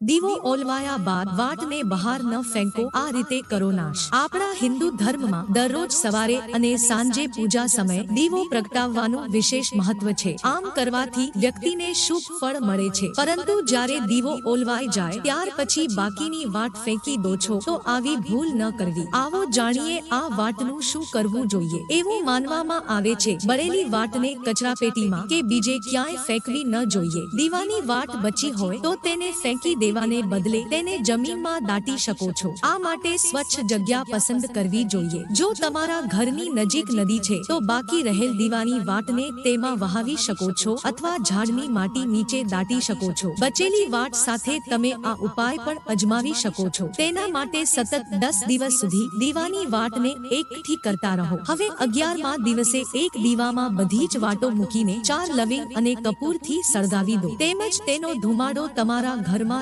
દીવો ઓલવાયા બાદ વાટને બહાર ન ફેંકો આ રીતે કરો નાશ. આપણા હિન્દુ ધર્મમાં દરરોજ સવારે અને સાંજે પૂજા સમયે દીવો પ્રગટાવવાનું વિશેષ મહત્વ છે. આમ કરવાથી વ્યક્તિને શુભ ફળ મળે છે. પરંતુ જ્યારે દીવો ઓલવાઈ જાય ત્યાર પછી બાકીની વાટ ફેંકી દો છો. તો આવી ભૂલ ન કરવી. આવો જાણીએ આ વાટનું શું કરવું જોઈએ? એવું માનવામાં આવે છે. બળેલી વાટને કચરાપેટીમાં કે બીજે ક્યાંય ફેંકવી ન જોઈએ દીવાની વાટ બચી હોય તો તેને ફેંકી દેવાને બદલે તેને જમીનમાં દાટી શકો છો. આ માટે સ્વચ્છ જગ્યા પસંદ કરવી જોઈએ. જો તમારા ઘરની નજીક નદી છે, તો બાકી રહેલ દીવાની વાટને તેમાં વહાવી શકો છો અથવા ઝાડની માટી નીચે દાટી શકો છો. બચેલી વાટ સાથે તમે આ ઉપાય પણ અજમાવી શકો છો. તેના માટે સતત દસ દિવસ સુધી દીવાની વાટને એકઠી કરતા રહો. હવે અગિયારમાં દિવસે એક દીવામાં બધી જ વાટો મૂકીને ચાર લવિંગ અને કપૂરથી સળગાવી દો. તેમજ તેનો ધુમાડો તમારા ઘરમાં